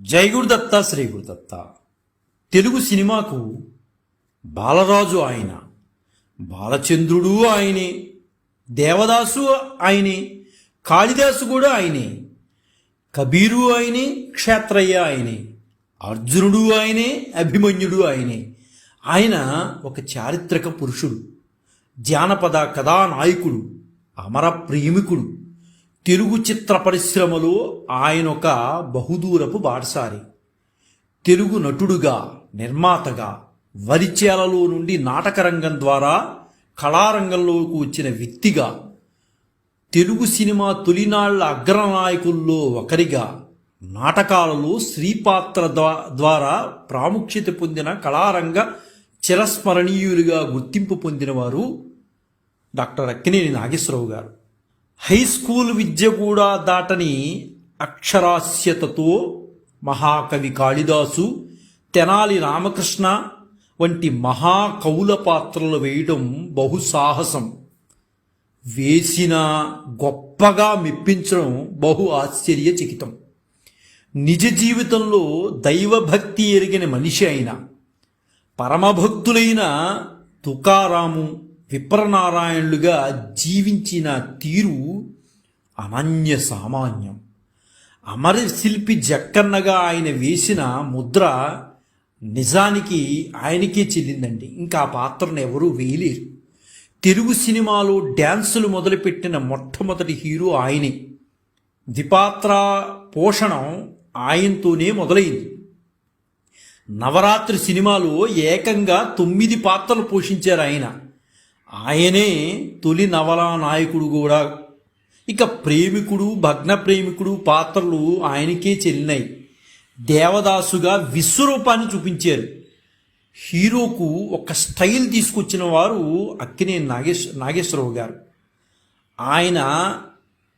జై గురుదత్త శ్రీ గురుదత్త తెలుగు సినిమాకు బాలరాజు ఆయన బాలచంద్రుడు ఆయనే దేవదాసు ఆయనే కాళిదాసు కూడా ఆయనే కబీరు ఆయనే క్షేత్రయ్య ఆయనే అర్జునుడు ఆయనే అభిమన్యుడు ఆయనే. ఆయన ఒక చారిత్రక పురుషుడు జానపద కథానాయకుడు అమర ప్రేమికుడు. తెలుగు చిత్ర పరిశ్రమలో ఆయన ఒక బహుదూరపు బాటసారి. తెలుగు నటుడుగా నిర్మాతగా వరిచేలలో నుండి నాటకరంగం ద్వారా కళారంగంలోకి వచ్చిన వ్యక్తిగా తెలుగు సినిమా తొలినాళ్ళ అగ్రనాయకుల్లో ఒకరిగా నాటకాలలో శ్రీపాత్ర ద్వారా ప్రాముఖ్యత పొందిన కళారంగ చిరస్మరణీయులుగా గుర్తింపు పొందినవారు డాక్టర్ అక్కినేని నాగేశ్వరరావు గారు. హై స్కూల్ విద్య కూడా దాటని అక్షరాస్యతతో మహాకవి కాళిదాసు తెనాలి రామకృష్ణ వంటి మహాకవుల పాత్రలు వేయడం బహుసాహసం. వేసిన గొప్పగా మెప్పించడం బహు ఆశ్చర్యచకితం. నిజ జీవితంలో దైవభక్తి ఎరిగిన మనిషి అయిన పరమభక్తులైన తుకారాము విప్రనారాయణులుగా జీవించిన తీరు అనన్య సామాన్యం. అమర శిల్పి జక్కన్నగా ఆయన వేసిన ముద్ర నిజానికి ఆయనకే చెల్లిందండి ఇంకా ఆ పాత్రను ఎవరూ వేయలేరు. తెలుగు సినిమాలో డ్యాన్సులు మొదలుపెట్టిన మొట్టమొదటి హీరో ఆయనే. ద్విపాత్ర పోషణం ఆయనతోనే మొదలైంది. నవరాత్రి సినిమాలో ఏకంగా తొమ్మిది పాత్రలు పోషించారు ఆయన. ఆయనే తొలి నవలా నాయకుడు కూడా. ఇక ప్రేమికుడు భగ్న ప్రేమికుడు పాత్రలు ఆయనకే చెల్లినాయి దేవదాసుగా విశ్వరూపాన్ని చూపించారు. హీరోకు ఒక స్టైల్ తీసుకొచ్చిన వారు అక్కినే నాగేశ్ నాగేశ్వరరావు గారు. ఆయన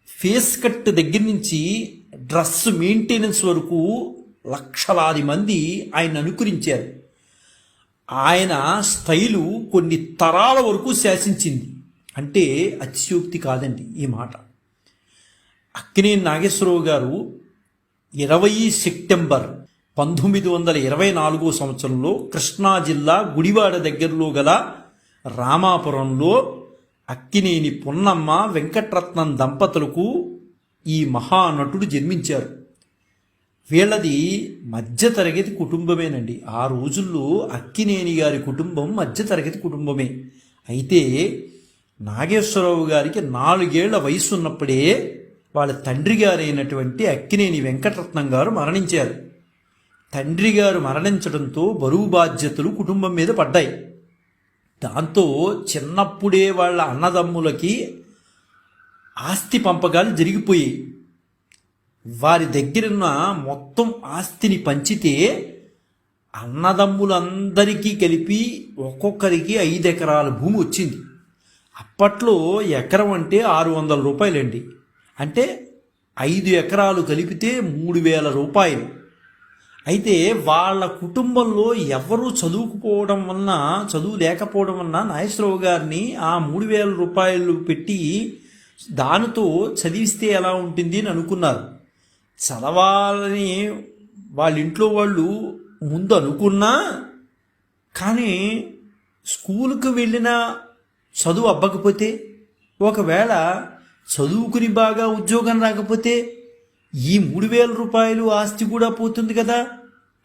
ఫేస్ కట్ దగ్గర నుంచి డ్రెస్ మెయింటెనెన్స్ వరకు లక్షలాది మంది ఆయన అనుకరించారు. ఆయన స్థైలు కొన్ని తరాల వరకు శాసించింది. అంటే అతిశయోక్తి కాదండి ఈ మాట. అక్కినేని నాగేశ్వరరావు గారు ఇరవై సెప్టెంబర్ పంతొమ్మిది వందల ఇరవై నాలుగో సంవత్సరంలో కృష్ణా జిల్లా గుడివాడ దగ్గరలో గల రామాపురంలో అక్కినేని పొన్నమ్మ వెంకట్రత్నం దంపతులకు ఈ మహానటుడు జన్మించారు. వీళ్ళది మధ్యతరగతి కుటుంబమేనండి. ఆ రోజుల్లో అక్కినేని గారి కుటుంబం మధ్యతరగతి కుటుంబమే. అయితే నాగేశ్వరరావు గారికి నాలుగేళ్ళ వయసు ఉన్నప్పుడే వాళ్ళ తండ్రి గారైనటువంటి అక్కినేని వెంకటరత్నం గారు మరణించారు. తండ్రి గారు మరణించడంతో బరువు బాధ్యతలు కుటుంబం మీద పడ్డాయి. దాంతో చిన్నప్పుడే వాళ్ళ అన్నదమ్ములకి ఆస్తి పంపకాలు జరిగిపోయాయి. వారి దగ్గరున్న మొత్తం ఆస్తిని పంచితే అన్నదమ్ములందరికీ కలిపి ఒక్కొక్కరికి ఐదు ఎకరాల భూమి వచ్చింది. అప్పట్లో ఎకరం అంటే ఆరు వందల రూపాయలండి. అంటే ఐదు ఎకరాలు కలిపితే మూడు వేల రూపాయలు. అయితే వాళ్ళ కుటుంబంలో ఎవరూ చదువుకుపోవడం వలన చదువు లేకపోవడం వలన నాగేశ్వరరావు గారిని ఆ మూడు వేల రూపాయలు పెట్టి దానితో చదివిస్తే ఎలా ఉంటుంది అని అనుకున్నారు. చదవాలని వాళ్ళ ఇంట్లో వాళ్ళు ముందు అనుకున్నా కానీ స్కూల్కి వెళ్ళిన చదువు అవ్వకపోతే ఒకవేళ చదువుకుని బాగా ఉద్యోగం రాకపోతే ఈ మూడు వేల రూపాయలు ఆస్తి కూడా పోతుంది కదా?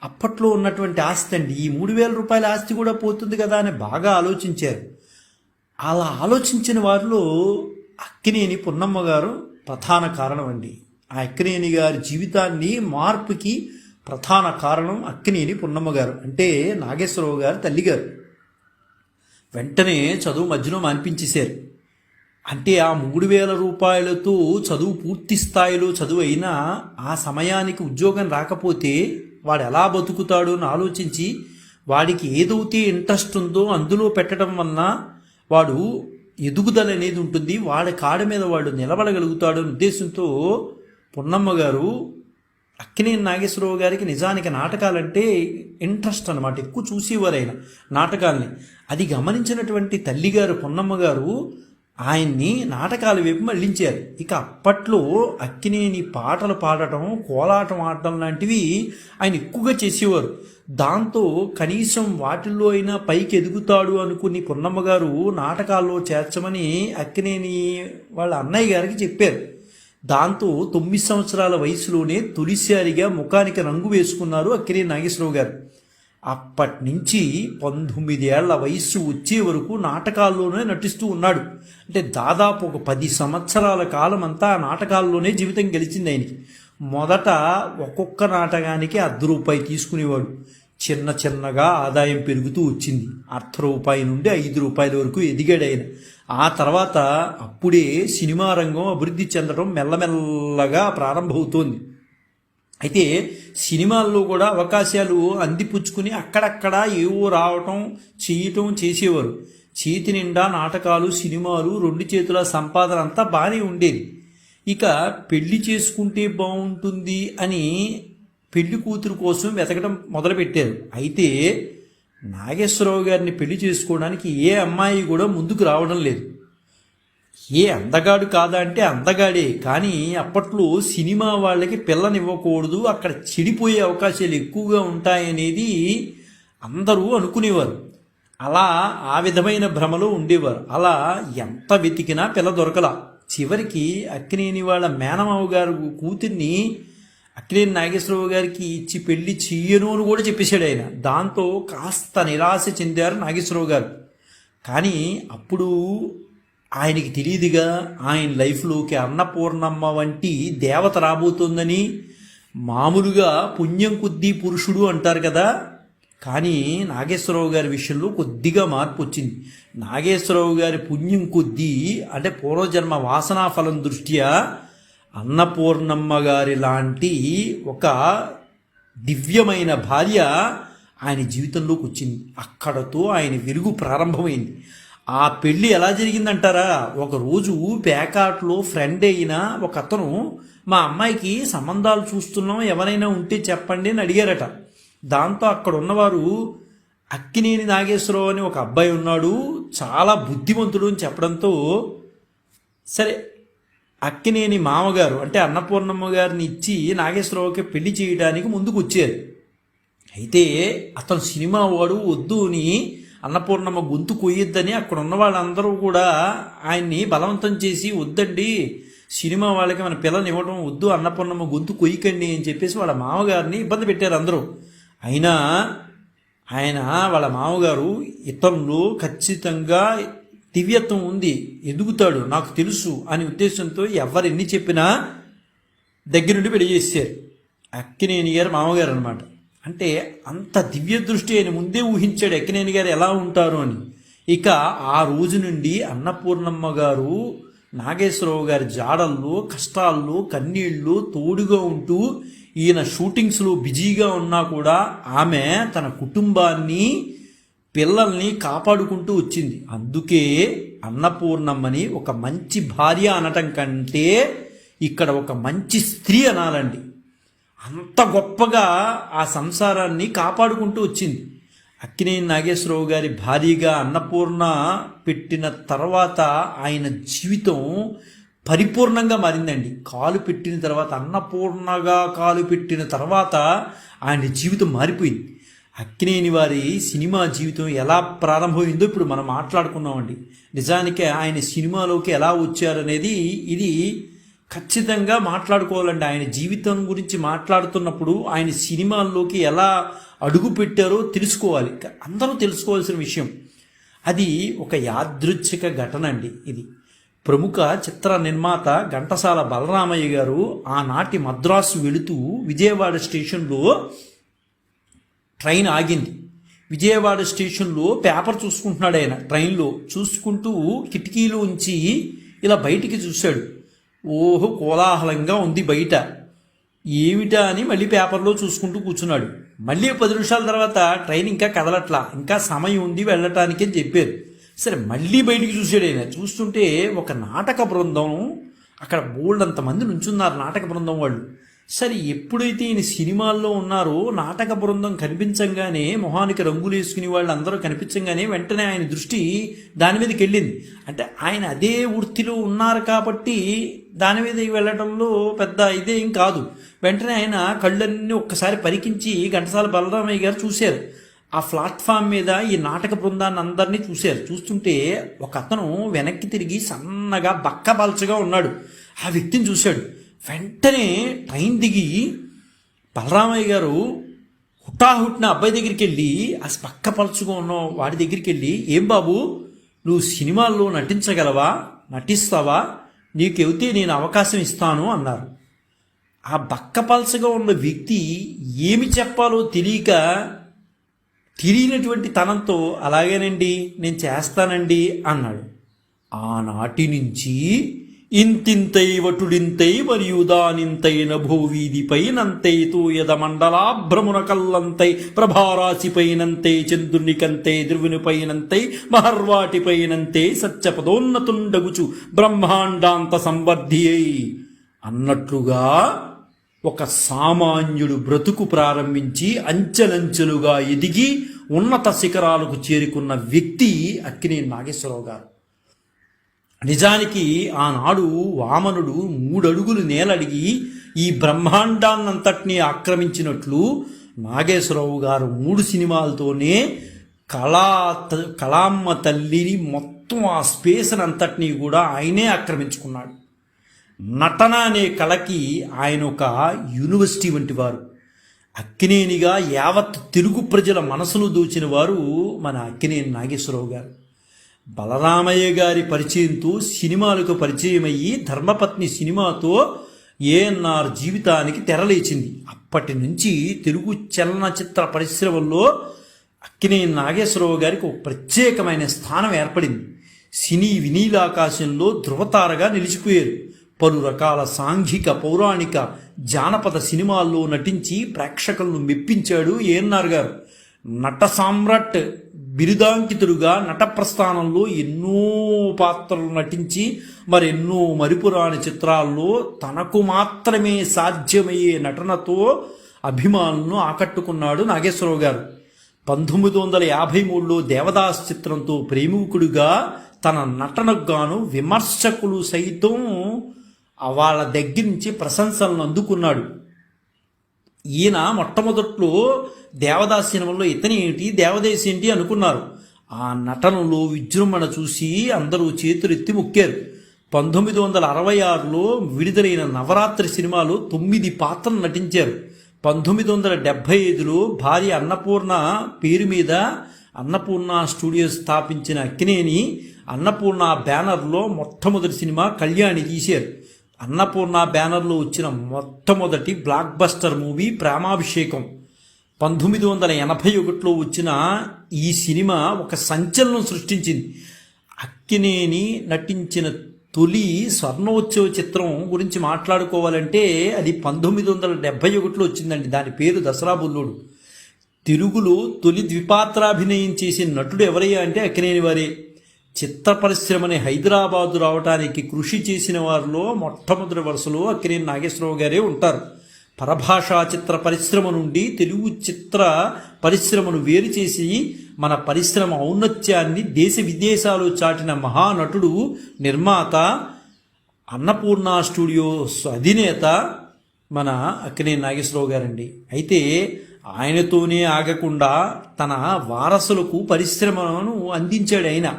అప్పట్లో ఉన్నటువంటి ఆస్తి అండి ఈ మూడు వేల రూపాయల ఆస్తి కూడా పోతుంది కదా అని బాగా ఆలోచించారు. అలా ఆలోచించిన వారిలో అక్కినేని పున్నమ్మ గారు ప్రధాన కారణం అండి. ఆ అక్కినేని గారి జీవితాన్ని మార్పుకి ప్రధాన కారణం అక్కినేని పున్నమ్మ గారు. అంటే నాగేశ్వరరావు గారు తల్లిగారు వెంటనే చదువు మధ్యలో మాన్పించేశారు. అంటే ఆ మూడు వేల రూపాయలతో చదువు పూర్తి స్థాయిలో చదువు అయినా ఆ సమయానికి ఉద్యోగం రాకపోతే వాడు ఎలా బతుకుతాడు అని ఆలోచించి వాడికి ఏదైతే ఇంట్రెస్ట్ ఉందో అందులో పెట్టడం వలన వాడు ఎదుగుదల అనేది ఉంటుంది. వాడి కాడ మీద వాడు నిలబడగలుగుతాడు అనే ఉద్దేశంతో పున్నమ్మ గారు అక్కినేని నాగేశ్వరరావు గారికి నిజానికి నాటకాలంటే ఇంట్రెస్ట్ అనమాట ఎక్కువ చూసేవారు ఆయన నాటకాల్ని. అది గమనించినటువంటి తల్లిగారు పొన్నమ్మ గారు ఆయన్ని నాటకాల వైపు మళ్ళించారు. ఇక అప్పట్లో అక్కినేని పాటలు పాడటం కోలాటం ఆడటం లాంటివి ఆయన ఎక్కువగా చేసేవారు. దాంతో కనీసం వాటిల్లో అయినా పైకి ఎదుగుతాడు అనుకుని పున్నమ్మ గారు నాటకాల్లో చేర్చమని అక్కినేని వాళ్ళ అన్నయ్య గారికి చెప్పారు. దాంతో తొమ్మిది సంవత్సరాల వయసులోనే తొలిసారిగా ముఖానికి రంగు వేసుకున్నారు అక్కిరే నాగేశ్వరరావు గారు. అప్పటి నుంచి పంతొమ్మిదేళ్ళ వయస్సు వచ్చే వరకు నాటకాల్లోనే నటిస్తూ ఉన్నాడు. అంటే దాదాపు ఒక పది సంవత్సరాల కాలం అంతా ఆ నాటకాల్లోనే జీవితం గెలిచింది ఆయనకి. మొదట ఒక్కొక్క నాటకానికి అర్ధ రూపాయి తీసుకునేవాడు. చిన్న చిన్నగా ఆదాయం పెరుగుతూ వచ్చింది. అర్ధ రూపాయి నుండి ఐదు రూపాయల వరకు ఎదిగాడు ఆయన. ఆ తర్వాత అప్పుడే సినిమా రంగం అభివృద్ధి చెందడం మెల్లమెల్లగా ప్రారంభమవుతోంది. అయితే సినిమాల్లో కూడా అవకాశాలు అందిపుచ్చుకుని అక్కడక్కడ ఏవో రావటం చేయటం చేసేవారు. చేతి నిండా నాటకాలు సినిమాలు రెండు చేతుల సంపాదన అంతా బాగానే ఉండేది. ఇక పెళ్ళి చేసుకుంటే బాగుంటుంది అని పెళ్ళి కూతురు కోసం వెతకడం మొదలుపెట్టారు. అయితే నాగేశ్వరరావు గారిని పెళ్ళి చేసుకోవడానికి ఏ అమ్మాయి కూడా ముందుకు రావడం లేదు. ఏ అందగాడు కాదా అంటే అందగాడే కానీ అప్పట్లో సినిమా వాళ్ళకి పిల్లనివ్వకూడదు అక్కడ చెడిపోయే అవకాశాలు ఎక్కువగా ఉంటాయనేది అందరూ అనుకునేవారు. అలా ఆ విధమైన భ్రమలో ఉండేవారు. అలా ఎంత వెతికినా పిల్ల దొరకలా. చివరికి అక్కినేని వాళ్ళ మేనమావ గారు కూతుర్ని అక్కినేని నాగేశ్వరరావు గారికి ఇచ్చి పెళ్ళి చెయ్యను అని కూడా చెప్పేశాడు ఆయన. దాంతో కాస్త నిరాశ చెందారు నాగేశ్వరరావు గారు. కానీ అప్పుడు ఆయనకి తెలియదుగా ఆయన లైఫ్లోకి అన్నపూర్ణమ్మ వంటి దేవత రాబోతోందని మామూలుగా పుణ్యం కొద్దీ పురుషుడు అంటారు కదా. కానీ నాగేశ్వరరావు గారి విషయంలో కొద్దిగా మార్పు వచ్చింది. నాగేశ్వరరావు గారి పుణ్యం కొద్దీ అంటే పూర్వజన్మ వాసనా ఫలం దృష్ట్యా అన్నపూర్ణమ్మ గారి లాంటి ఒక దివ్యమైన భార్య ఆయన జీవితంలోకి వచ్చింది అక్కడతో ఆయన వెలుగు ప్రారంభమైంది. ఆ పెళ్ళి ఎలా జరిగిందంటారా? ఒక రోజు పేకాట్లో ఫ్రెండ్ అయిన ఒక అతను మా అమ్మాయికి సంబంధాలు చూస్తున్నాం ఎవరైనా ఉంటే చెప్పండి అని అడిగారట. దాంతో అక్కడ ఉన్నవారు అక్కినేని నాగేశ్వరరావు అని ఒక అబ్బాయి ఉన్నాడు చాలా బుద్ధిమంతుడు అని చెప్పడంతో సరే అక్కినేని మామగారు అంటే అన్నపూర్ణమ్మ గారిని ఇచ్చి నాగేశ్వరరావుకి పెళ్ళి చేయడానికి ముందుకు వచ్చారు అయితే అతను సినిమా వాడు వద్దు అని అన్నపూర్ణమ్మ గొంతు కొయ్యొద్దని అక్కడ ఉన్న వాళ్ళందరూ కూడా ఆయన్ని బలవంతం చేసి వద్దండి సినిమా వాళ్ళకి మన పిల్లల్ని ఇవ్వడం వద్దు అన్నపూర్ణమ్మ గొంతు కొయ్యకండి అని చెప్పేసి వాళ్ళ మామగారిని ఇబ్బంది పెట్టారు అందరూ. అయినా ఆయన వాళ్ళ మామగారు ఇతరులు ఖచ్చితంగా దివ్యత్వం ఉంది ఎదుగుతాడు నాకు తెలుసు అనే ఉద్దేశంతో ఎవరు ఎన్ని చెప్పినా దగ్గరుండి పెళ్ళి చేశారు అక్కినేని గారు మామగారు అనమాట అంటే అంత దివ్య దృష్టి ఆయన ముందే ఊహించాడు అక్కినేని గారు ఎలా ఉంటారు అని. ఇక ఆ రోజు నుండి అన్నపూర్ణమ్మ గారు నాగేశ్వరరావు గారి జాడల్లో కష్టాల్లో కన్నీళ్ళు తోడుగా ఉంటూ ఈయన షూటింగ్స్లో బిజీగా ఉన్నా కూడా ఆమె తన కుటుంబాన్ని పిల్లల్ని కాపాడుకుంటూ వచ్చింది. అందుకే అన్నపూర్ణమ్మని ఒక మంచి భార్య అనటం కంటే ఇక్కడ ఒక మంచి స్త్రీ అనాలండి. అంత గొప్పగా ఆ సంసారాన్ని కాపాడుకుంటూ వచ్చింది. అక్కినేని నాగేశ్వరరావు గారి భారీగా అన్నపూర్ణ పెట్టిన తర్వాత ఆయన జీవితం పరిపూర్ణంగా మారిందండి. కాలు పెట్టిన తర్వాత అన్నపూర్ణగా కాలు పెట్టిన తర్వాత ఆయన జీవితం మారిపోయింది. అక్కినేని వారి సినిమా జీవితం ఎలా ప్రారంభమైందో ఇప్పుడు మనం మాట్లాడుకున్నామండి. నిజానికి ఆయన సినిమాలోకి ఎలా వచ్చారనేది ఇది ఖచ్చితంగా మాట్లాడుకోవాలండి. ఆయన జీవితం గురించి మాట్లాడుతున్నప్పుడు ఆయన సినిమాల్లోకి ఎలా అడుగు పెట్టారో తెలుసుకోవాలి. అందరూ తెలుసుకోవాల్సిన విషయం. అది ఒక యాదృచ్ఛిక ఘటన అండి ఇది. ప్రముఖ చిత్ర నిర్మాత ఘంటసాల బలరామయ్య గారు ఆనాటి మద్రాసు వెళుతూ విజయవాడ స్టేషన్లో ట్రైన్ ఆగింది. విజయవాడ స్టేషన్లో పేపర్ చూసుకుంటున్నాడు ఆయన. ట్రైన్లో చూసుకుంటూ కిటికీలో ఉంచి ఇలా బయటికి చూశాడు. ఓహో కోలాహలంగా ఉంది బయట. ఏమిటా అని మళ్ళీ పేపర్లో చూసుకుంటూ కూర్చున్నాడు. మళ్ళీ పది నిమిషాల తర్వాత ట్రైన్ ఇంకా కదలట్లా ఇంకా సమయం ఉంది వెళ్ళటానికి అని చెప్పారు. సరే మళ్ళీ బయటికి చూసాడు ఆయన. చూస్తుంటే ఒక నాటక బృందం అక్కడ బోల్డ్ అంతమంది నుంచున్నారు నాటక బృందం వాళ్ళు. సరే ఎప్పుడైతే ఈయన సినిమాల్లో ఉన్నారో నాటక బృందం కనిపించంగానే మొహానికి రంగులు వేసుకునే వాళ్ళు అందరూ కనిపించంగానే వెంటనే ఆయన దృష్టి దాని మీదకి వెళ్ళింది. అంటే ఆయన అదే వృత్తిలో ఉన్నారు కాబట్టి దాని మీద వెళ్ళడంలో పెద్ద ఇదేం కాదు. వెంటనే ఆయన కళ్ళన్నీ ఒక్కసారి పరికించి ఘంటసాల బలరామయ్య గారు చూశారు. ఆ ప్లాట్ఫామ్ మీద ఈ నాటక బృందాన్ని అందరినీ చూశారు. చూస్తుంటే ఒక అతను వెనక్కి తిరిగి సన్నగా బక్కబల్చగా ఉన్నాడు. ఆ వ్యక్తిని చూశాడు. వెంటనే ట్రైన్ దిగి బలరామయ్య గారు హుటాహుట్న అబ్బాయి దగ్గరికి వెళ్ళి ఆ పక్క పలుచుగా ఉన్న వాడి దగ్గరికి వెళ్ళి ఏం బాబు నువ్వు సినిమాల్లో నటించగలవా? నటిస్తావా? నీకెవితే నేను అవకాశం ఇస్తాను అన్నారు. ఆ బక్కపల్చగా ఉన్న వ్యక్తి ఏమి చెప్పాలో తెలియక తెలియనటువంటి తనంతో అలాగేనండి నేను చేస్తానండి అన్నాడు. ఆనాటి నుంచి ఇంతింతై వటుడింతై మరియు దానింతైన నభోవీధిపై నంతై తూయద మండలాభ్రమున కల్లంతై ప్రభారాశిపైనంతై చంద్రునికంతై ధ్రువునిపైనంతై మహర్వాటిపైనంతే సత్యపదోన్నతుండగుచు బ్రహ్మాండాంత సంవర్ధి అయి అన్నట్లుగా ఒక సామాన్యుడు బ్రతుకు ప్రారంభించి అంచెలంచెలుగా ఎదిగి ఉన్నత శిఖరాలకు చేరుకున్న వ్యక్తి అక్కినే నాగేశ్వరరావు గారు. నిజానికి ఆనాడు వామనుడు మూడడుగులు నేలడిగి ఈ బ్రహ్మాండాన్నంతటినీ ఆక్రమించినట్లు నాగేశ్వరరావు గారు మూడు సినిమాలతోనే కళా కళామ్మ తల్లిని మొత్తం ఆ స్పేస్ అంతటినీ కూడా ఆయనే ఆక్రమించుకున్నాడు. నటన అనే కళకి ఆయన ఒక యూనివర్సిటీ వంటి వారు అక్కినేనిగా యావత్ తెలుగు ప్రజల మనసును దోచిన వారు మన అక్కినేని నాగేశ్వరరావు గారు. బలరామయ్య గారి పరిచయంతో సినిమాలకు పరిచయమయ్యి ధర్మపత్ని సినిమాతో ఏఎన్ఆర్ జీవితానికి తెరలేచింది. అప్పటి నుంచి తెలుగు చలనచిత్ర పరిశ్రమల్లో అక్కినే నాగేశ్వరరావు గారికి ఒక ప్రత్యేకమైన స్థానం ఏర్పడింది. సినీ వినీలాకాశంలో ధృవతారగా నిలిచిపోయారు. పలు రకాల సాంఘిక పౌరాణిక జానపద సినిమాల్లో నటించి ప్రేక్షకులను మెప్పించాడు ఏఎన్ఆర్ గారు. నట సామ్రాట్ బిరుదాంకితుడుగా నట ప్రస్థానంలో ఎన్నో పాత్రలు నటించి మరెన్నో మరిపురాని చిత్రాల్లో తనకు మాత్రమే సాధ్యమయ్యే నటనతో అభిమానులను ఆకట్టుకున్నాడు నాగేశ్వరరావు గారు. పంతొమ్మిది వందల యాభై మూడులో దేవదాస్ చిత్రంతో ప్రేమికుడిగా తన నటనకు గాను విమర్శకులు సైతం వాళ్ళ దగ్గర నుంచి ప్రశంసలను అందుకున్నాడు. ఈయన మొట్టమొదట్లో దేవదాస్ సినిమాలో ఇతనేంటి ఏంటి ఏంటి అనుకున్నారు. ఆ నటనలో విజృంభణ చూసి అందరూ చేతులెత్తి మొక్కారు. పంతొమ్మిది వందల అరవై ఆరులో విడుదలైన నవరాత్రి సినిమాలో తొమ్మిది పాత్రలు నటించారు. పంతొమ్మిది వందల డెబ్భై ఐదులో భార్య అన్నపూర్ణ పేరు మీద అన్నపూర్ణ స్టూడియో స్థాపించిన అక్కినేని అన్నపూర్ణ బ్యానర్లో మొట్టమొదటి సినిమా కళ్యాణి తీశారు. అన్నపూర్ణ బ్యానర్లో వచ్చిన మొట్టమొదటి బ్లాక్ బస్టర్ మూవీ ప్రేమాభిషేకం. పంతొమ్మిది వందల ఎనభై ఒకటిలో వచ్చిన ఈ సినిమా ఒక సంచలనం సృష్టించింది. అక్కినేని నటించిన తొలి స్వర్ణోత్సవ చిత్రం గురించి మాట్లాడుకోవాలంటే అది పంతొమ్మిది వందల డెబ్బై ఒకటిలో వచ్చిందండి. దాని పేరు దసరా బుల్లుడు. తెలుగులో తొలి ద్విపాత్రాభినయం చేసిన నటుడు ఎవరయ్యా అంటే అక్కినేని వారే. చిత్ర పరిశ్రమని హైదరాబాదు రావడానికి కృషి చేసిన వారిలో మొట్టమొదటి వరుసలో అక్కినేని నాగేశ్వరరావు గారే ఉంటారు. పరభాషా చిత్ర పరిశ్రమ నుండి తెలుగు చిత్ర పరిశ్రమను వేరు చేసి మన పరిశ్రమ ఔన్నత్యాన్ని దేశ విదేశాలు చాటిన మహానటుడు నిర్మాత అన్నపూర్ణ స్టూడియోస్ అధినేత మన అక్కినేని నాగేశ్వరరావు గారండి. అయితే ఆయనతోనే ఆగకుండా తన వారసులకు పరిశ్రమను అందించాడు ఆయన.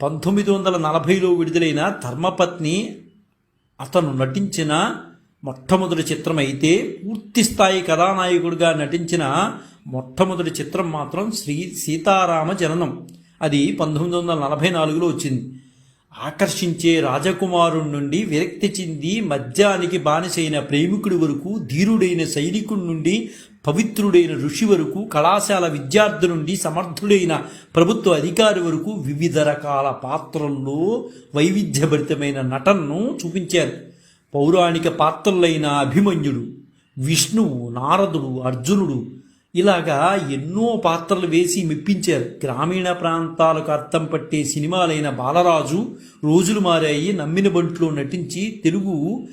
పంతొమ్మిది వందల నలభైలో విడుదలైన ధర్మపత్ని అతను నటించిన మొట్టమొదటి చిత్రం అయితే పూర్తి స్థాయి కథానాయకుడిగా నటించిన మొట్టమొదటి చిత్రం మాత్రం శ్రీ సీతారామ జననం. అది పంతొమ్మిది వందల నలభై నాలుగులో వచ్చింది. ఆకర్షించే రాజకుమారుడి నుండి విరక్తి చెంది మద్యానికి బానిసైన ప్రేమికుడి వరకు ధీరుడైన సైనికుడి నుండి పవిత్రుడైన ఋషి వరకు కళాశాల విద్యార్థి నుండి సమర్థుడైన ప్రభుత్వ అధికారి వరకు వివిధ రకాల పాత్రల్లో వైవిధ్యభరితమైన నటనను చూపించారు. పౌరాణిక పాత్రలైన అభిమన్యుడు విష్ణువు నారదుడు అర్జునుడు ఇలాగా ఎన్నో పాత్రలు వేసి మెప్పించారు. గ్రామీణ ప్రాంతాలకు అర్థం పట్టే సినిమాలైన బాలరాజు రోజులు మారాయి నమ్మిన బంట్లో నటించి తెలుగు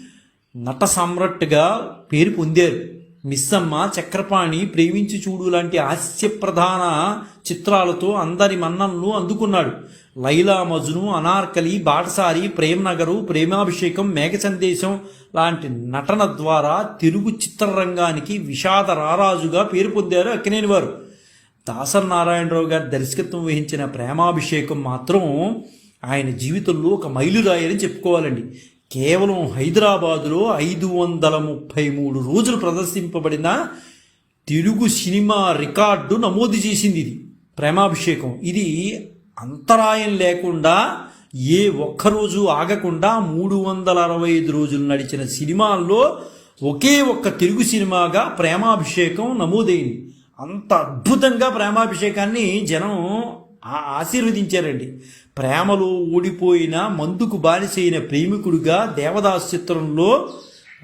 నట సమ్రట్టుగా పేరు పొందారు. మిస్సమ్మ చక్రపాణి ప్రేమించి చూడు లాంటి హాస్యప్రధాన చిత్రాలతో అందరి మన్ననలు అందుకున్నాడు. లైలా మజును అనార్కలి బాటసారి ప్రేమనగరు ప్రేమాభిషేకం మేఘ సందేశం లాంటి నటన ద్వారా తెలుగు చిత్రరంగానికి విషాద రారాజుగా పేరు పొందారు అక్కినేని వారు. దాసర్ నారాయణరావు గారి దర్శకత్వం వహించిన ప్రేమాభిషేకం మాత్రం ఆయన జీవితంలో ఒక మైలురాయని చెప్పుకోవాలండి. కేవలం హైదరాబాదులో ఐదు వందల ముప్పై మూడు రోజులు ప్రదర్శింపబడిన తెలుగు సినిమా రికార్డు నమోదు చేసింది ఇది. ప్రేమాభిషేకం. ఇది అంతరాయం లేకుండా ఏ ఒక్కరోజు ఆగకుండా మూడు వందల అరవై ఐదు రోజులు నడిచిన సినిమాల్లో ఒకే ఒక్క తెలుగు సినిమాగా ప్రేమాభిషేకం నమోదైంది. అంత అద్భుతంగా ప్రేమాభిషేకాన్ని జనం ఆ- ఆశీర్వదించారండి. ప్రేమలో ఓడిపోయిన మందుకు బానిసైన ప్రేమికుడిగా దేవదాస్ చిత్రంలో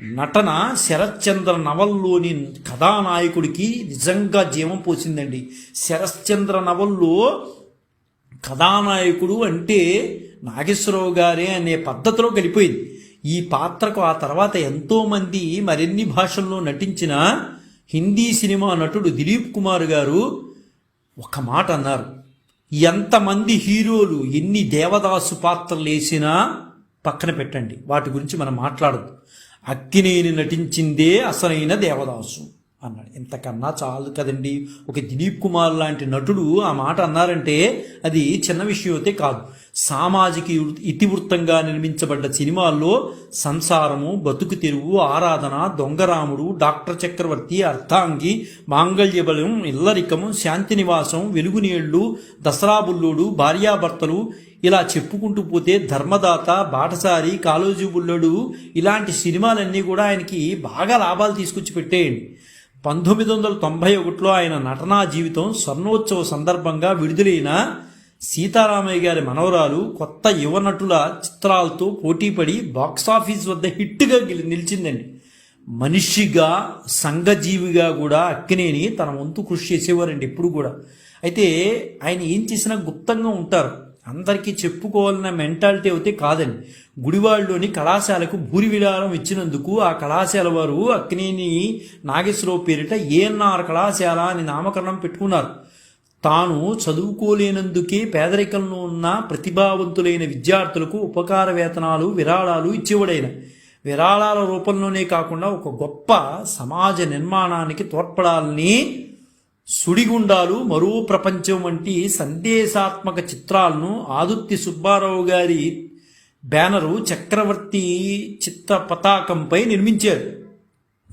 నటన శరత్చంద్ర నవల్లోని కథానాయకుడికి నిజంగా జీవం పోసిందండి. శరత్చంద్ర నవల్లో కథానాయకుడు అంటే నాగేశ్వరరావు గారే అనే పద్ధతిలో గడిపోయింది. ఈ పాత్రకు ఆ తర్వాత ఎంతోమంది మరిన్ని భాషల్లో నటించిన హిందీ సినిమా నటుడు దిలీప్ కుమార్ గారు ఒక మాట అన్నారు. ఎంతమంది హీరోలు ఎన్ని దేవదాసు పాత్రలు వేసినా పక్కన పెట్టండి. వాటి గురించి మనం మాట్లాడదు. అక్కినేని నటించిందే అసలైన దేవదాసు. అన్నాడు. ఇంతకన్నా చాలు కదండి? ఒక దిలీప్ కుమార్ లాంటి నటుడు ఆ మాట అన్నారంటే అది చిన్న విషయం అయితే కాదు. సామాజిక ఇతివృత్తంగా నిర్మించబడ్డ సినిమాల్లో సంసారము బతుకు తెరువు ఆరాధన దొంగరాముడు డాక్టర్ చక్రవర్తి అర్థాంగి మాంగళ్యబలం ఇల్లరికము శాంతి నివాసం వెలుగునీళ్ళు దసరాబుల్లుడు భార్యాభర్తలు ఇలా చెప్పుకుంటూ పోతే ధర్మదాత బాటసారి కాలోజీ బుల్లడు ఇలాంటి సినిమాలన్నీ కూడా ఆయనకి బాగా లాభాలు తీసుకొచ్చి పెట్టేయండి. పంతొమ్మిది వందల తొంభై ఒకటిలో ఆయన నటనా జీవితం స్వర్ణోత్సవ సందర్భంగా విడుదలైన సీతారామయ్య గారి మనవరాలు కొత్త యువ నటుల చిత్రాలతో పోటీపడి బాక్సాఫీస్ వద్ద హిట్గా గెలి- నిలిచిందండి. మనిషిగా సంఘజీవిగా కూడా అక్కినేని తన వంతు కృషి చేసేవారండి ఎప్పుడు కూడా. అయితే ఆయన ఏం చేసినా గుప్తంగా ఉంటారు. అందరికీ చెప్పుకోవాలన్న మెంటాలిటీ అయితే కాదని గుడివాడలోని కళాశాలకు భూరి విరాళం ఇచ్చినందుకు ఆ కళాశాల వారు అక్కినేని నాగేశ్వరరావు పేరిట ఏఎన్ఆర్ కళాశాల అని నామకరణం పెట్టుకున్నారు. తాను చదువుకోలేనందుకే పేదరికంలో ఉన్న ప్రతిభావంతులైన విద్యార్థులకు ఉపకార వేతనాలు విరాళాలు ఇచ్చేవాడైన. విరాళాల రూపంలోనే కాకుండా ఒక గొప్ప సమాజ నిర్మాణానికి తోడ్పడాలని సుడిగుండాలు మరో ప్రపంచం వంటి సందేశాత్మక చిత్రాలను ఆదుర్తి సుబ్బారావు గారి బ్యానరు చక్రవర్తి చిత్ర పతాకంపై నిర్మించారు.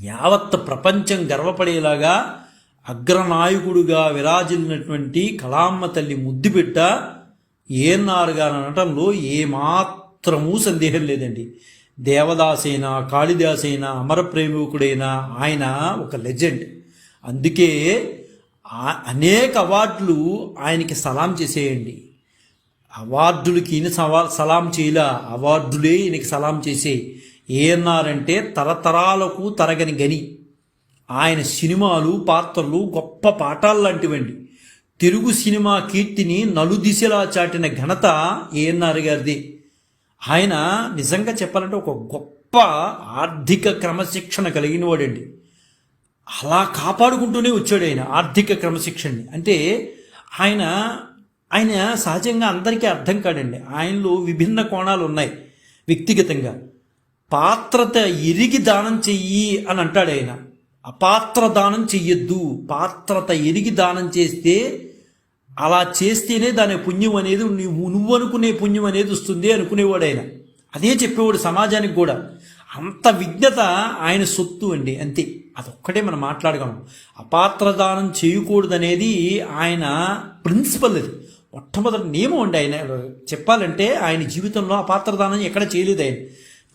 యావత్ ప్రపంచం గర్వపడేలాగా అగ్రనాయకుడుగా విరాజిల్లినటువంటి కళామ్మ తల్లి ముద్దుబిడ్డ ఏఎన్ఆర్ గారి నటనలో ఏమాత్రమూ సందేహం లేదండి. దేవదాసైనా కాళిదాసైనా అమర ప్రేమికుడైనా ఆయన ఒక లెజెండ్. అందుకే అనేక అవార్డులు ఆయనకి సలాం చేసేయండి. అవార్డులకి ఈయన సవా సలాం చేయలా. అవార్డులే ఈయనకి సలాం చేసే. ఏఎన్ఆర్ తరతరాలకు తరగని గని. ఆయన సినిమాలు పాత్రలు గొప్ప పాఠాలు లాంటివండి. తెలుగు సినిమా కీర్తిని నలుదిశలా చాటిన ఘనత ఏఎన్ఆర్ గారిది. ఆయన నిజంగా చెప్పాలంటే ఒక గొప్ప ఆర్థిక క్రమశిక్షణ కలిగిన వాడండి అలా కాపాడుకుంటూనే వచ్చాడు ఆయన ఆర్థిక క్రమశిక్షణని. అంటే ఆయన ఆయన సహజంగా అందరికీ అర్థం కాడండి. ఆయనలో విభిన్న కోణాలు ఉన్నాయి వ్యక్తిగతంగా. పాత్రత ఎరిగి దానం చెయ్యి అని అంటాడు ఆయన. అపాత్ర దానం చెయ్యొద్దు. పాత్రత ఎరిగి దానం చేస్తే అలా చేస్తేనే దాని పుణ్యం అనేది నువ్వు నువ్వు అనుకునే పుణ్యం అనేది వస్తుంది అనుకునేవాడు ఆయన. అదే చెప్పేవాడు సమాజానికి కూడా. అంత విజ్ఞత ఆయన సొత్తు అండి అంతే. అదొక్కటే మనం మాట్లాడగలం. అపాత్రదానం చేయకూడదనేది ఆయన ప్రిన్సిపల్ అది. మొట్టమొదటి నియమం అండి ఆయన. చెప్పాలంటే ఆయన జీవితంలో అపాత్రదానం ఎక్కడ చేయలేదు ఆయన.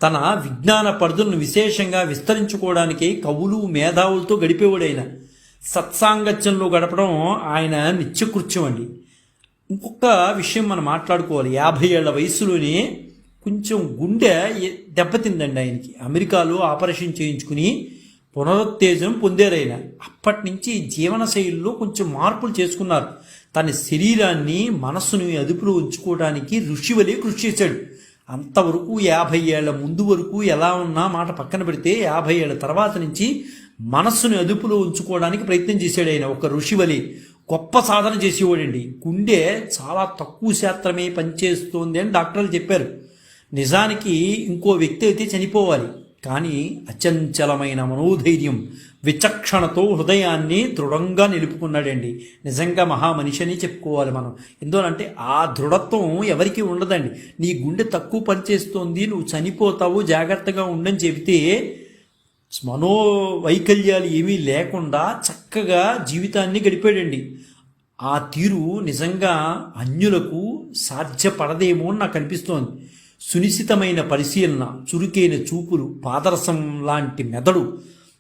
తన విజ్ఞాన పరిధులను విశేషంగా విస్తరించుకోవడానికి కవులు మేధావులతో గడిపేవాడు ఆయన. సత్సాంగత్యంలో గడపడం ఆయన నిత్యకృత్యం అండి. ఇంకొక విషయం మనం మాట్లాడుకోవాలి. యాభై ఏళ్ళ వయసులోనే కొంచెం గుండె దెబ్బతిందండి ఆయనకి. అమెరికాలో ఆపరేషన్ చేయించుకుని పునరుత్తేజనం పొందారైన అప్పటి నుంచి జీవన శైలిలో కొంచెం మార్పులు చేసుకున్నారు. తన శరీరాన్ని మనస్సును అదుపులో ఉంచుకోవడానికి ఋషివలే కృషి చేశాడు. అంతవరకు యాభై ఏళ్ళ ముందు వరకు ఎలా ఉన్నా మాట పక్కన పెడితే యాభై ఏళ్ళ తర్వాత నుంచి మనస్సును అదుపులో ఉంచుకోవడానికి ప్రయత్నం చేశాడు ఆయన ఒక ఋషివలి గొప్ప సాధన చేసేవాడండి. గుండె చాలా తక్కువ శాతమే పనిచేస్తోంది అని డాక్టర్లు చెప్పారు. నిజానికి ఇంకో వ్యక్తి అయితే చనిపోవాలి. కానీ అచంచలమైన మనోధైర్యం విచక్షణతో హృదయాన్ని దృఢంగా నిలుపుకున్నాడండి. నిజంగా మహామనిషి అని చెప్పుకోవాలి మనం. ఎందుకంటే ఆ దృఢత్వం ఎవరికీ ఉండదండి. నీ గుండె తక్కువ పనిచేస్తోంది నువ్వు చనిపోతావు జాగ్రత్తగా ఉండని చెబితే మనోవైకల్యాలు ఏమీ లేకుండా చక్కగా జీవితాన్ని గడిపాడండి. ఆ తీరు నిజంగా అన్యులకు సాధ్యపడదేమో అని నాకు అనిపిస్తోంది. సునిశ్చితమైన పరిశీలన చురుకైన చూపులు పాదరసం లాంటి మెదడు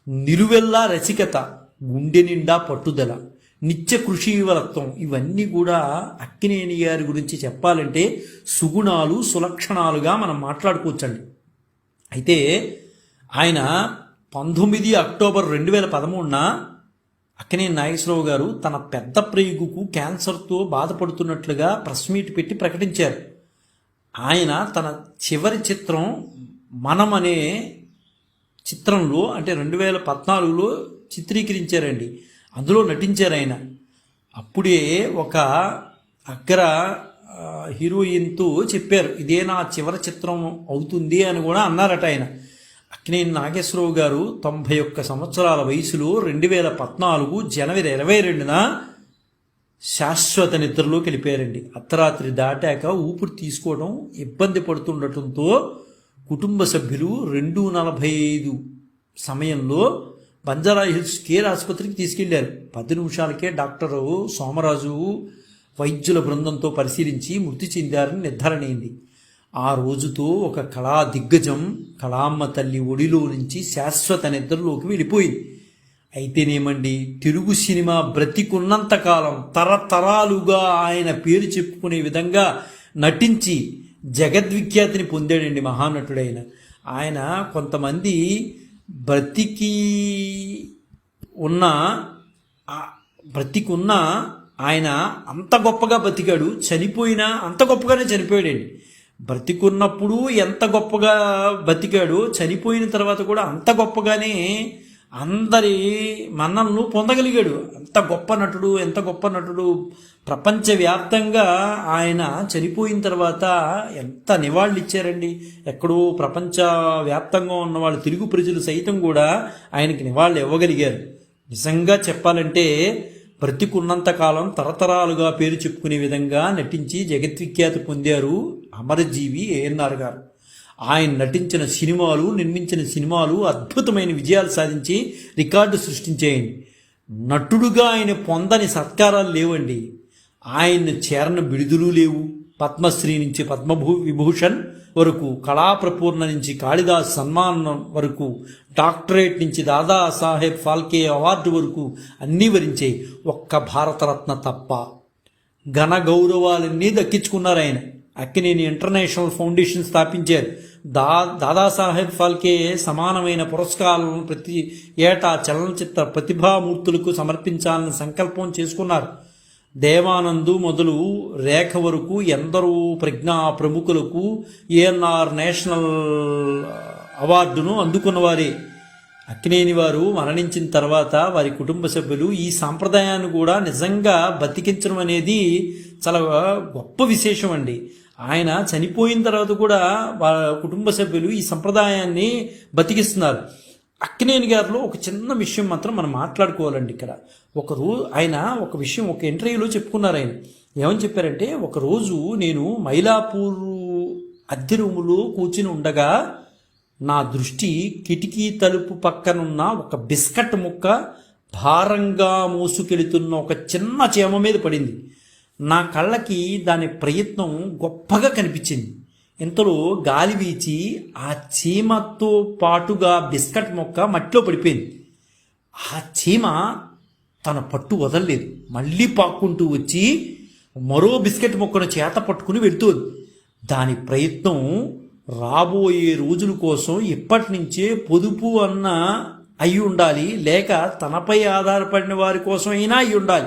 నిలువెల్లా రసికత గుండె నిండా పట్టుదల నిత్య కృషీవలత్వం ఇవన్నీ కూడా అక్కినేని గారి గురించి చెప్పాలంటే సుగుణాలు సులక్షణాలుగా మనం మాట్లాడుకోవచ్చండి. అయితే ఆయన పంతొమ్మిది అక్టోబర్ రెండు వేల పదమూడున అక్కినేని నాగేశ్వరరావు గారు తన పెద్ద ప్రేగుకు క్యాన్సర్తో బాధపడుతున్నట్లుగా ప్రెస్ మీట్ పెట్టి ప్రకటించారు. ఆయన తన చివరి చిత్రం మనం అనే చిత్రంలో అంటే రెండు వేల పద్నాలుగులో చిత్రీకరించారండి. అందులో నటించారు ఆయన. అప్పుడే ఒక అగ్ర హీరోయిన్తో చెప్పారు ఇదే నా చివరి చిత్రం అవుతుంది అని కూడా అన్నారట ఆయన. అక్కినేని నాగేశ్వరరావు గారు తొంభై ఒక్క సంవత్సరాల వయసులో రెండు వేల పద్నాలుగు జనవరి ఇరవై రెండున శాశ్వత నిద్రలోకి వెళ్ళిపోయారండి. అర్ధరాత్రి దాటాక ఊపిరి తీసుకోవడం ఇబ్బంది పడుతుండటంతో కుటుంబ సభ్యులు రెండు నలభై ఐదు సమయంలో బంజారా హిల్స్ కేర్ ఆసుపత్రికి తీసుకెళ్ళారు. పది నిమిషాలకే డాక్టరు సోమరాజు వైద్యుల బృందంతో పరిశీలించి మృతి చెందారని నిర్ధారణ అయింది. ఆ రోజుతో ఒక కళా దిగ్గజం కళామ్మ తల్లి ఒడిలో నుంచి శాశ్వత నిద్రలోకి వెళ్ళిపోయింది. అయితేనేమండి? తెలుగు సినిమా బ్రతికున్నంతకాలం తరతరాలుగా ఆయన పేరు చెప్పుకునే విధంగా నటించి జగద్విఖ్యాతిని పొందాడండి మహానటుడైన. ఆయన కొంతమంది బ్రతికి ఉన్న బ్రతికున్న ఆయన అంత గొప్పగా బతికాడు చనిపోయినా అంత గొప్పగానే చనిపోయాడండి. బ్రతికున్నప్పుడు ఎంత గొప్పగా బతికాడు చనిపోయిన తర్వాత కూడా అంత గొప్పగానే అందరి మన్నలను పొందగలిగాడు. ఎంత గొప్ప నటుడు ఎంత గొప్ప నటుడు. ప్రపంచవ్యాప్తంగా ఆయన చనిపోయిన తర్వాత ఎంత నివాళులు ఇచ్చారండి. ఎక్కడో ప్రపంచవ్యాప్తంగా ఉన్న వాళ్ళు తెలుగు ప్రజలు సైతం కూడా ఆయనకి నివాళులు ఇవ్వగలిగారు. నిజంగా చెప్పాలంటే బ్రతికున్నంత కాలం తరతరాలుగా పేరు చెప్పుకునే విధంగా నటించి జగద్విఖ్యాతి పొందారు అమరజీవి ఏఎన్ఆర్ గారు. ఆయన నటించిన సినిమాలు నిర్మించిన సినిమాలు అద్భుతమైన విజయాలు సాధించి రికార్డు సృష్టించేయండి. నటుడుగా ఆయన పొందని సత్కారాలు లేవండి. ఆయన్ను చేరన బిడుదలు లేవు. పద్మశ్రీ నుంచి పద్మభూ విభూషణ్ వరకు కళాప్రపూర్ణ నుంచి కాళిదాస్ సన్మానం వరకు డాక్టరేట్ నుంచి దాదా సాహెబ్ ఫాల్కే అవార్డు వరకు అన్నీ వరించే ఒక్క భారతరత్న తప్ప ఘన గౌరవాలన్నీ దక్కించుకున్నారు ఆయన. అక్కినేని ఇంటర్నేషనల్ ఫౌండేషన్ స్థాపించారు. దా దాదాసాహెబ్ ఫాల్కే సమానమైన పురస్కారాలను ప్రతి ఏటా చలనచిత్ర ప్రతిభామూర్తులకు సమర్పించాలని సంకల్పం చేసుకున్నారు. దేవానందు మొదలు రేఖ వరకు ఎందరో ప్రజ్ఞా ప్రముఖులకు ఏఎన్ఆర్ నేషనల్ అవార్డును అందుకున్నవారే. అక్కినేని వారు మరణించిన తర్వాత వారి కుటుంబ సభ్యులు ఈ సాంప్రదాయాన్ని కూడా నిజంగా బతికించడం అనేది చాలా గొప్ప విశేషం అండి ఆయన చనిపోయిన తర్వాత కూడా వాళ్ళ కుటుంబ సభ్యులు ఈ సంప్రదాయాన్ని బతికిస్తున్నారు. అక్కినేని గారిలో ఒక చిన్న విషయం మాత్రం మనం మాట్లాడుకోవాలండి ఇక్కడ. ఒక రోజు ఆయన ఒక విషయం ఒక ఇంటర్వ్యూలో చెప్పుకున్నారు ఆయన. ఏమని చెప్పారంటే ఒకరోజు నేను మైలాపూర్ అద్దె రూములో కూర్చుని ఉండగా నా దృష్టి కిటికీ తలుపు పక్కనున్న ఒక బిస్కట్ ముక్క భారంగా మోసుకెళుతున్న ఒక చిన్న చేమ మీద పడింది. నా కళ్ళకి దాని ప్రయత్నం గొప్పగా కనిపించింది. ఇంతలో గాలి వీచి ఆ చీమతో పాటుగా బిస్కట్ మొక్క మట్టిలో పడిపోయింది. ఆ చీమ తన పట్టు వదలలేదు. మళ్ళీ పాక్కుంటూ వచ్చి మరో బిస్కెట్ మొక్కను చేత పట్టుకుని వెళ్తుంది. దాని ప్రయత్నం రాబోయే రోజుల కోసం ఇప్పటి నుంచే పొదుపు అన్న అయి ఉండాలి. లేక తనపై ఆధారపడిన వారి కోసం అయినా అయి ఉండాలి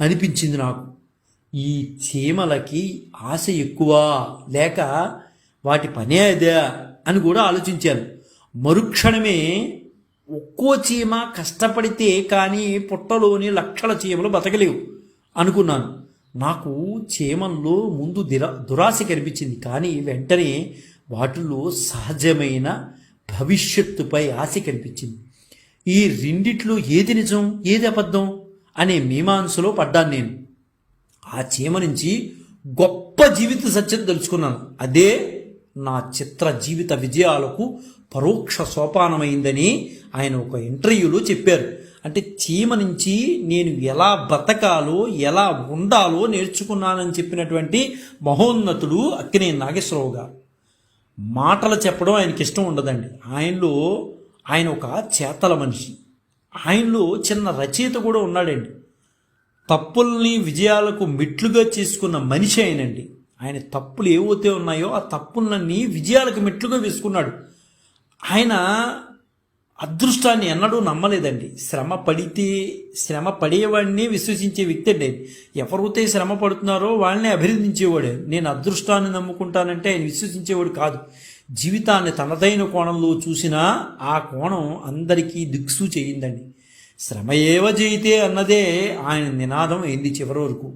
అనిపించింది నాకు. ఈ చీమలకి ఆశ ఎక్కువ లేక వాటి పనే అదే అని కూడా ఆలోచించాను. మరుక్షణమే ఒక్కో చీమ కష్టపడితే కానీ పుట్టలోని లక్షల చీమలు బతకలేవు అనుకున్నాను. నాకు చీమల్లో ముందు దురా దురాశ కనిపించింది కానీ వెంటనే వాటిలో సహజమైన భవిష్యత్తుపై ఆశ కనిపించింది. ఈ రెండిట్లో ఏది నిజం ఏది అబద్ధం అనే మీమాంసలో పడ్డాను నేను. ఆ చీమ నుంచి గొప్ప జీవిత సత్యం తెలుసుకున్నాను. అదే నా చిత్ర జీవిత విజయాలకు పరోక్ష సోపానమైందని ఆయన ఒక ఇంటర్వ్యూలో చెప్పారు. అంటే చీమ నుంచి నేను ఎలా బ్రతకాలో ఎలా ఉండాలో నేర్చుకున్నానని చెప్పినటువంటి మహోన్నతుడు అక్కినే నాగేశ్వరరావు గారు. మాటలు చెప్పడం ఆయనకి ఇష్టం ఉండదండి. ఆయనలో ఆయన ఒక చేతల మనిషి. ఆయనలో చిన్న రచయిత కూడా ఉన్నాడండి. తప్పుల్ని విజయాలకు మెట్లుగా చేసుకున్న మనిషి ఆయనండి ఆయన తప్పులు ఏవైతే ఉన్నాయో ఆ తప్పులన్నీ విజయాలకు మెట్లుగా వేసుకున్నాడు. ఆయన అదృష్టాన్ని ఎన్నడూ నమ్మలేదండి. శ్రమ పడితే శ్రమ పడేవాడిని విశ్వసించే వ్యక్తి అండి. ఎవరైతే శ్రమ పడుతున్నారో వాళ్ళని అభినందించేవాడు. నేను అదృష్టాన్ని నమ్ముకుంటానంటే ఆయన విశ్వసించేవాడు కాదు. జీవితాన్ని తనదైన కోణంలో చూసినా ఆ కోణం అందరికీ దిక్సు చేయిందండి శ్రమ ఏవ జయితే అన్నదే ఆయన నినాదం అయింది చివరి వరకు.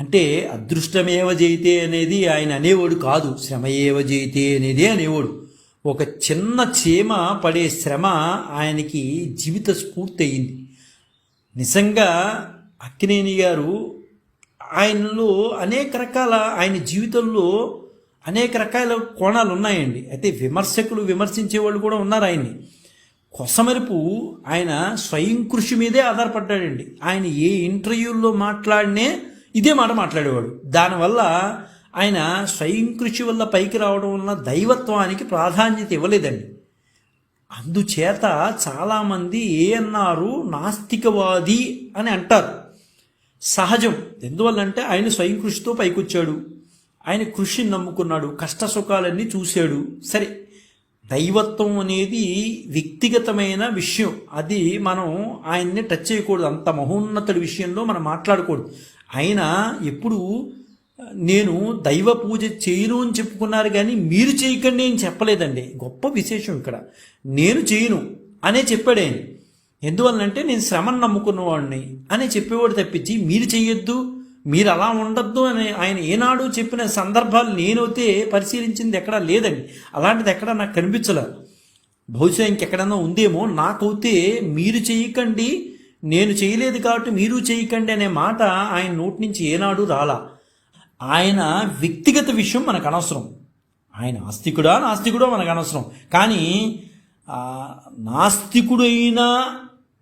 అంటే అదృష్టమేవ జయితే అనేది ఆయన అనేవాడు కాదు. శ్రమ ఏవ జయితే అనేదే అనేవాడు. ఒక చిన్న చీమ పడే శ్రమ ఆయనకి జీవిత స్ఫూర్తి అయింది నిజంగా అక్కినేని గారు ఆయనలో అనేక రకాల ఆయన జీవితంలో అనేక రకాల కోణాలు ఉన్నాయండి అయితే విమర్శకులు విమర్శించే వాళ్ళు కూడా ఉన్నారు ఆయన్ని. కొసమెరుపు ఆయన స్వయం కృషి మీదే ఆధారపడ్డాడండి. ఆయన ఏ ఇంటర్వ్యూల్లో మాట్లాడినే ఇదే మాట మాట్లాడేవాడు. దానివల్ల ఆయన స్వయం కృషి వల్ల పైకి రావడం వల్ల దైవత్వానికి ప్రాధాన్యత ఇవ్వలేదండి. అందుచేత చాలామంది ఏ అన్నారు నాస్తికవాది అని అంటారు. సహజం. ఎందువల్లంటే ఆయన స్వయం కృషితో పైకొచ్చాడు. ఆయన కృషిని నమ్ముకున్నాడు. కష్ట సుఖాలన్నీ చూశాడు. సరే. దైవత్వం అనేది వ్యక్తిగతమైన విషయం. అది మనం ఆయన్ని టచ్ చేయకూడదు. అంత మహోన్నతుడి విషయంలో మనం మాట్లాడకూడదు. ఆయన ఎప్పుడు నేను దైవ పూజ చేయను అని చెప్పుకున్నారు కానీ మీరు చేయకండి అని చెప్పలేదండి. గొప్ప విశేషం ఇక్కడ. నేను చేయను అనే చెప్పాడు ఆయన. ఎందువల్లంటే నేను శ్రమను నమ్ముకున్నవాడిని అని చెప్పేవాడు తప్పించి మీరు చేయొద్దు మీరు అలా ఉండొద్దు అని ఆయన ఏనాడు చెప్పిన సందర్భాలు నేనైతే పరిశీలించింది ఎక్కడా లేదండి. అలాంటిది ఎక్కడా నాకు కనిపించలేదు బహుశా ఇంకెక్కడన్నా ఉందేమో. నాకైతే మీరు చేయకండి నేను చేయలేదు కాబట్టి మీరు చేయకండి అనే మాట ఆయన నోటి నుంచి ఏనాడు రాలా. ఆయన వ్యక్తిగత విషయం మనకు అనవసరం. ఆయన ఆస్తికుడా నాస్తికుడో మనకు అనవసరం. కానీ నాస్తికుడైనా నాస్తికుడైన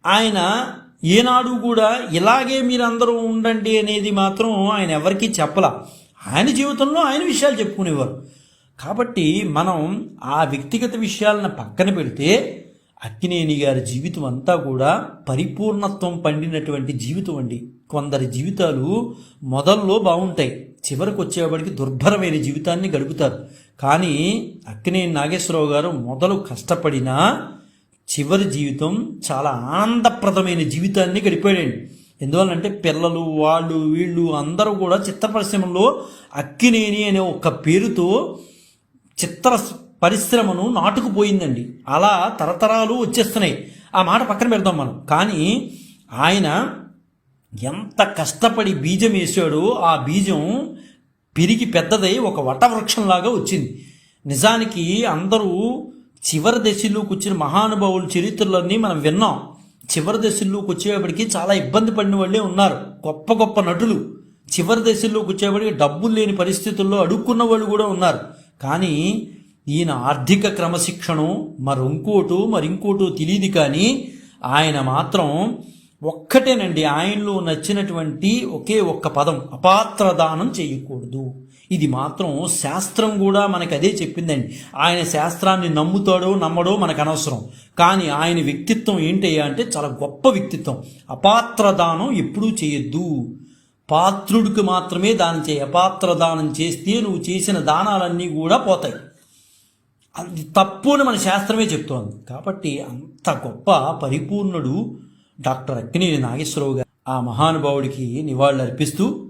ఆయన ఏనాడు కూడా ఇలాగే మీరందరూ ఉండండి అనేది మాత్రం ఆయన ఎవరికీ చెప్పలా. ఆయన జీవితంలో ఆయన విషయాలు చెప్పుకునేవారు. కాబట్టి మనం ఆ వ్యక్తిగత విషయాలను పక్కన పెడితే అక్కినేని గారి జీవితం అంతా కూడా పరిపూర్ణత్వం పండినటువంటి జీవితం అండి. కొందరి జీవితాలు మొదల్లో బాగుంటాయి. చివరికి వచ్చేవాడికి దుర్భరమైన జీవితాన్ని గడుపుతారు. కానీ అక్కినేని నాగేశ్వరరావు గారు మొదలు కష్టపడినా చివరి జీవితం చాలా ఆనందప్రదమైన జీవితాన్ని గడిపాడండి. ఎందువల్లంటే పిల్లలు వాళ్ళు వీళ్ళు అందరూ కూడా చిత్ర పరిశ్రమలో అక్కినేని అనే ఒక పేరుతో చిత్ర పరిశ్రమను నాటుకుపోయిందండి. అలా తరతరాలు వచ్చేస్తున్నాయి. ఆ మాట పక్కన పెడదాం మనం. కానీ ఆయన ఎంత కష్టపడి బీజం వేసాడో ఆ బీజం పెరిగి పెద్దదై ఒక వటవృక్షంలాగా వచ్చింది. నిజానికి అందరూ చివరి దశలోకి వచ్చిన మహానుభావుల చరిత్రలన్నీ మనం విన్నాం. చివరి దశల్లోకి వచ్చేప్పటికి చాలా ఇబ్బంది పడిన వాళ్ళే ఉన్నారు. గొప్ప గొప్ప నటులు. చివరి దశల్లోకి వచ్చేప్పటికి డబ్బులు లేని పరిస్థితుల్లో అడుక్కున్న వాళ్ళు కూడా ఉన్నారు. కానీ ఈయన ఆర్థిక క్రమశిక్షణం మరింకోటు మరింకోటు తెలియదు కానీ ఆయన మాత్రం ఒక్కటేనండి ఆయనలో నచ్చినటువంటి ఒకే ఒక్క పదం అపాత్రదానం చేయకూడదు. ఇది మాత్రం శాస్త్రం కూడా మనకు అదే చెప్పిందండి. ఆయన శాస్త్రాన్ని నమ్ముతాడో నమ్మడో మనకు అనవసరం. కానీ ఆయన వ్యక్తిత్వం ఏంటయ్యా అంటే చాలా గొప్ప వ్యక్తిత్వం. అపాత్రదానం ఎప్పుడూ చేయొద్దు. పాత్రుడికి మాత్రమే దానం చేయి. అపాత్ర దానం చేస్తే నువ్వు చేసిన దానాలన్నీ కూడా పోతాయి. అది తప్పు అని మన శాస్త్రమే చెప్తోంది. కాబట్టి అంత గొప్ప పరిపూర్ణుడు డాక్టర్ అక్కినేని నాగేశ్వరరావు గారు ఆ మహానుభావుడికి నివాళులు అర్పిస్తూ